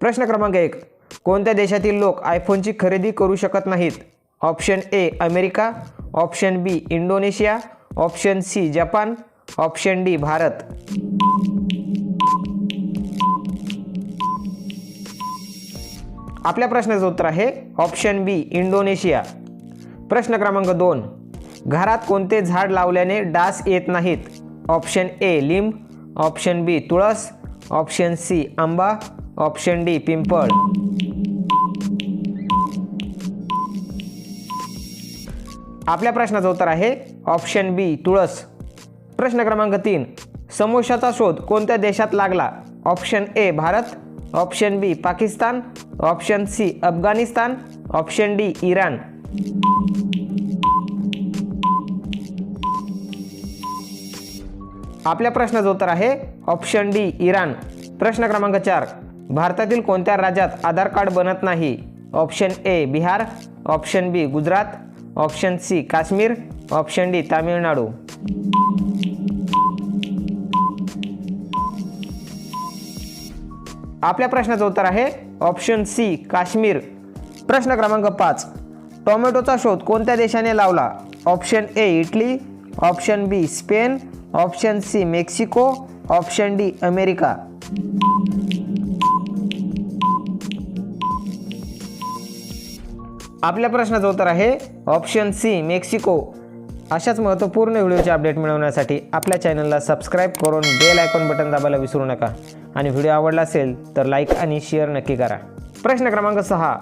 प्रश्न क्रमांक एक. कोणत्या देशातील लोक आयफोनची खरेदी करू शकत नाहीत? Option A America. Option B Indonesia. Option C Japan. Option D Bharat. आपल्या प्रश्नाचं उत्तर आहे ऑप्शन बी इंडोनेशिया. प्रश्न क्रमांक दोन. घरात कोणते झाड लावल्याने डास येत नाहीत? ऑप्शन ए लिंब. ऑप्शन बी तुळस. ऑप्शन सी आंबा. ऑप्शन डी पिंपळ. आपल्या प्रश्नाचं उत्तर आहे ऑप्शन बी तुळस. प्रश्न क्रमांक तीन समोशाचा शोध कोणत्या देशात लागला? Option A Bharat. Option B Pakistan. Option C Afghanistan. Option D Iran. आपल्या प्रश्नाचं उत्तर आहे ऑप्शन डी इराण. प्रश्न क्रमांक चार भारतातील कोणत्या राज्यात आधार कार्ड बनत नाही? Option A Bihar. Option B Gujarat. Option C Kashmir. Option D Tamil Nadu. आपल्या प्रश्नाचं उत्तर आहे ऑप्शन सी काश्मीर. प्रश्न क्रमांक पाच. टोमॅटोचा शोध कोणत्या देशाने लावला? Option A Italy. Option B Spain. Option C Mexico. Option D America. आपल्या प्रश्नाचं उत्तर आहे ऑप्शन सी मेक्सिको. अशाच महत्त्वपूर्ण व्हिडिओचे अपडेट मिळवण्यासाठी आपल्या चॅनलला सबस्क्राईब करून बेल आयकॉन बटन दाबायला विसरू नका. आणि व्हिडिओ आवडला असेल तर लाईक आणि शेअर नक्की करा. प्रश्न क्रमांक सहा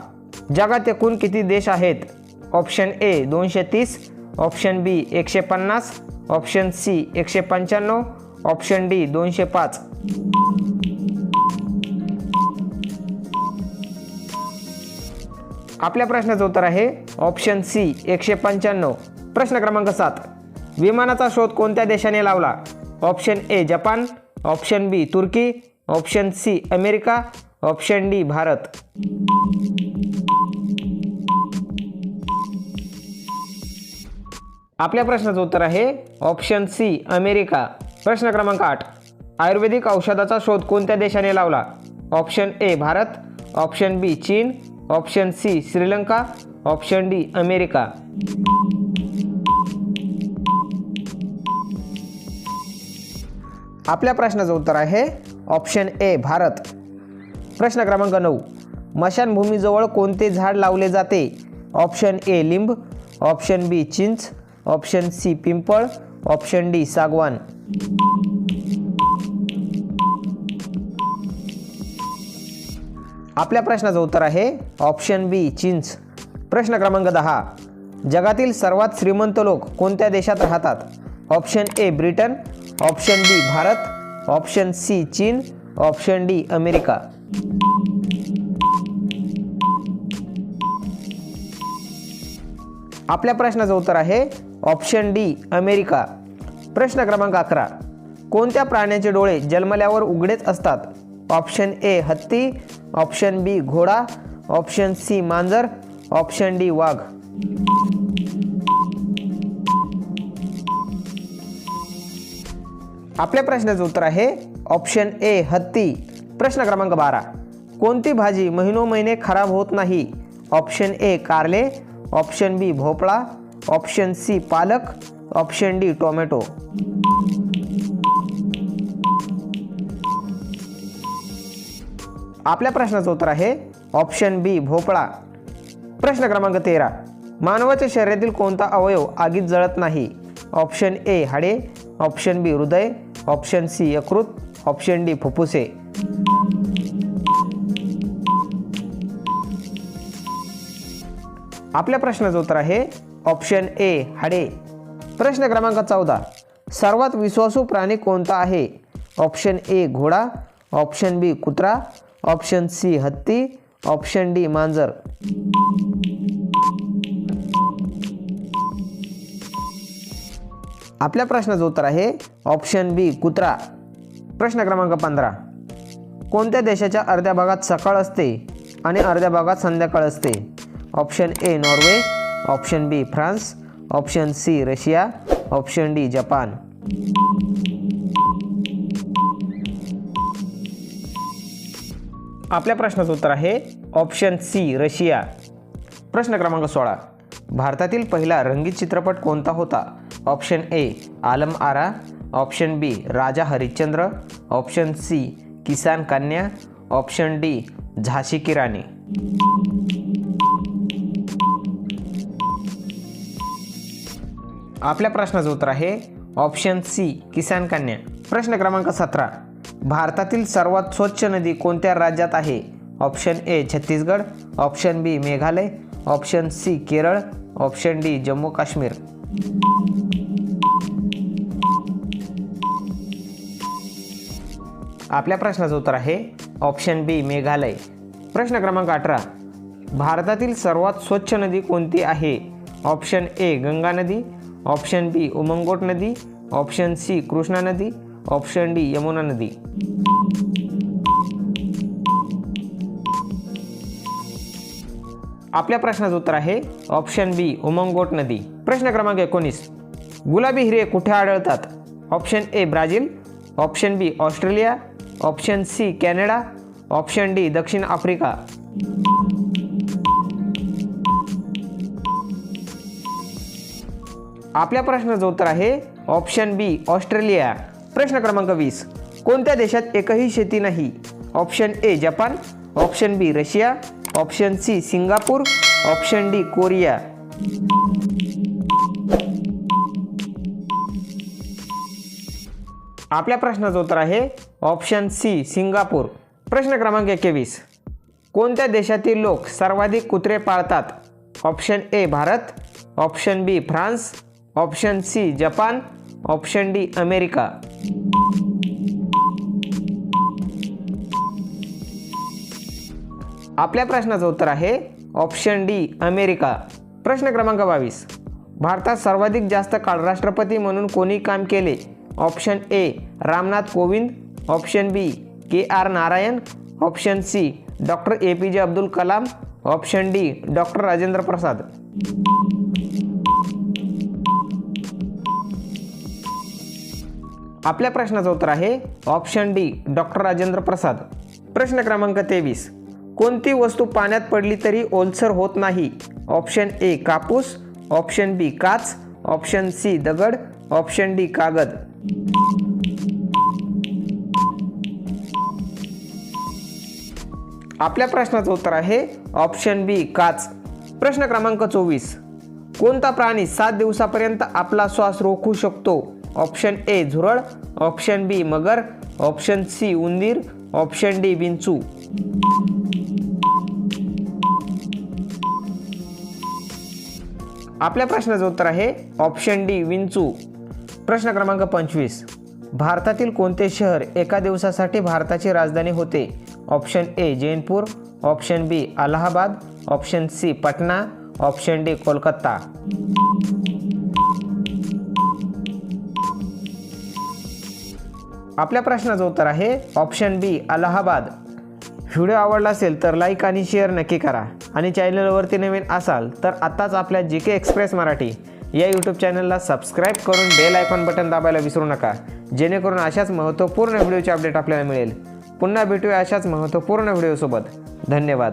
जगात एकूण किती देश आहेत? ऑप्शन ए दोनशे तीस. ऑप्शन बी एकशे पन्नास. ऑप्शन सी एकशे पंच्याण्णव. ऑप्शन डी दोनशे पाच. आपल्या प्रश्नाचं उत्तर आहे ऑप्शन सी एकशे पंच्याण्णव. प्रश्न क्रमांक सात. विमानाचा शोध कोणत्या देशाने लावला? Option A Japan. Option B Turkey. Option C America. Option D Bharat. आपल्या प्रश्नाचं उत्तर आहे ऑप्शन सी अमेरिका. प्रश्न क्रमांक आठ. आयुर्वेदिक औषधाचा शोध कोणत्या देशाने लावला? Option A Bharat. Option B चीन. Option C Sri Lanka. Option D America. आपल्या प्रश्नाचं उत्तर आहे ऑप्शन ए भारत. प्रश्न क्रमांक नऊ मशानभूमीजवळ कोणते झाड लावले जाते? ऑप्शन ए लिंब. ऑप्शन बी चिंच. ऑप्शन सी पिंपळ. ऑप्शन डी सागवान. आपल्या प्रश्नाचं उत्तर आहे ऑप्शन बी चिंच. प्रश्न क्रमांक दहा. जगातील सर्वात श्रीमंत लोक कोणत्या देशात राहतात? Option A Britain. Option B Bharat. Option C चीन. Option D America. आपल्या प्रश्नाचं उत्तर आहे ऑप्शन डी अमेरिका. प्रश्न क्रमांक अकरा. कोणत्या प्राण्याचे डोळे जन्मल्यावर उघडेच असतात? ऑप्शन ए हत्ती. ऑप्शन बी घोडा ऑप्शन सी मांजर ऑप्शन डी वाघ. आपल्या प्रश्नाचं उत्तर आहे ऑप्शन ए हत्ती. प्रश्न क्रमांक बारा. कोणती भाजी महिनो महिने खराब होत नाही? ऑप्शन ए कारले. ऑप्शन बी भोपळा. ऑप्शन सी पालक. Option D tomato. आपल्या प्रश्नाचं उत्तर आहे ऑप्शन बी भोपळा. प्रश्न क्रमांक तेरा. मानवाच्या शरीरातील कोणता अवयव आगीत जळत नाही? ऑप्शन ए हाडे. ऑप्शन बी हृदय. ऑप्शन सी यकृत. ऑप्शन डी फुफ्फुसे. आपल्या प्रश्नाचं उत्तर आहे ऑप्शन ए हाडे. प्रश्न क्रमांक चौदा. सर्वात विश्वासू प्राणी कोणता आहे? ऑप्शन ए घोडा. ऑप्शन बी कुत्रा. ऑप्शन सी हत्ती. ऑप्शन डी मांजर. आपल्या प्रश्नाचं उत्तर आहे ऑप्शन बी कुत्रा. प्रश्न क्रमांक पंधरा. कोणत्या देशाच्या अर्ध्या भागात सकाळ असते आणि अर्ध्या भागात संध्याकाळ असते? Option A Norway. Option B France. Option C Russia. Option D Japan. आपल्या प्रश्नाचं उत्तर आहे ऑप्शन सी रशिया. प्रश्न क्रमांक सोळा. भारतातील पहिला रंगीत चित्रपट कोणता होता? Option A Alam Ara. Option B Raja Harishchandra. Option C Kisan Kanya. Option D झाशी की राणी. आपल्या प्रश्नाचं उत्तर आहे ऑप्शन सी किसान कन्या. प्रश्न क्रमांक सतरा. भारतातील सर्वात स्वच्छ नदी कोणत्या राज्यात आहे? Option A Chhattisgarh option B Meghalaya option C Kerala option D Jammu Kashmir. आपल्या प्रश्नाचं उत्तर आहे ऑप्शन बी मेघालय. प्रश्न क्रमांक अठरा. भारतातील सर्वात स्वच्छ नदी कोणती आहे? ऑप्शन ए गंगा नदी ऑप्शन बी उमंगोट नदी ऑप्शन सी कृष्णा नदी ऑप्शन डी यमुना नदी. आपल्या प्रश्नाचं उत्तर आहे ऑप्शन बी उमंगोट नदी. प्रश्न क्रमांक एकोणीस गुलाबी हिरे कुठे आढळतात? Option A Brazil. Option B Australia. Option C Canada. Option D दक्षिण आफ्रिका. आपल्या प्रश्नाचं उत्तर आहे ऑप्शन बी ऑस्ट्रेलिया. प्रश्न क्रमांक वीस. कोणत्या देशात एकही शेती नाही? Option A Japan. Option B Russia. Option C Singapore. Option D Korea. आपल्या प्रश्नाचं उत्तर आहे ऑप्शन सी सिंगापूर. प्रश्न क्रमांक एकवीस. कोणत्या देशातील लोक सर्वाधिक कुत्रे पाळतात? Option A Bharat. Option B France. Option C Japan. Option D America. आपल्या प्रश्नाचं उत्तर आहे ऑप्शन डी अमेरिका. प्रश्न क्रमांक बावीस. भारतात सर्वाधिक जास्त काळ राष्ट्रपती म्हणून कोणी काम केले? Option A Ramnath Kovind. Option B K R Narayan. Option C doctor A P J Abdul Kalam. Option D doctor Rajendra Prasad. आपल्या प्रश्नाचं उत्तर आहे option D doctor Rajendra Prasad. प्रश्न क्रमांक तेवीस. कोणती वस्तू पाण्यात पडली तरी ओलसर होत नाही? ऑप्शन ए कापूस. ऑप्शन बी काच. ऑप्शन सी दगड. ऑप्शन डी कागद. आपल्या प्रश्नाचं उत्तर आहे ऑप्शन बी काच. प्रश्न क्रमांक चोवीस. कोणता प्राणी सात दिवसापर्यंत आपला श्वास रोखू शकतो? ऑप्शन ए झुरळ ऑप्शन बी मगर ऑप्शन सी उंदीर ऑप्शन डी विंचू. आपल्या प्रश्नाचं उत्तर आहे ऑप्शन डी विंचू. प्रश्न क्रमांक पंचवीस. भारतातील कोणते शहर एका दिवसासाठी भारताची राजधानी होते? Option A Jainpur option B Allahabad option C Patna option D Kolkata. आपल्या प्रश्नाचं उत्तर आहे ऑप्शन बी अलाहाबाद. व्हिडिओ आवडला असेल तर लाईक आणि शेअर नक्की करा. आणि चॅनलवरती नवीन असाल तर आत्ताच आपल्या जी के एक्सप्रेस मराठी या यूट्यूब चॅनलला सबस्क्राईब करून बेल आयकॉन बटन दाबायला विसरू नका. जेणेकरून अशाच महत्त्वपूर्ण व्हिडिओचे अपडेट आपल्याला मिळेल. पुन्हा भेटूया अशाच महत्त्वपूर्ण व्हिडिओसोबत. धन्यवाद.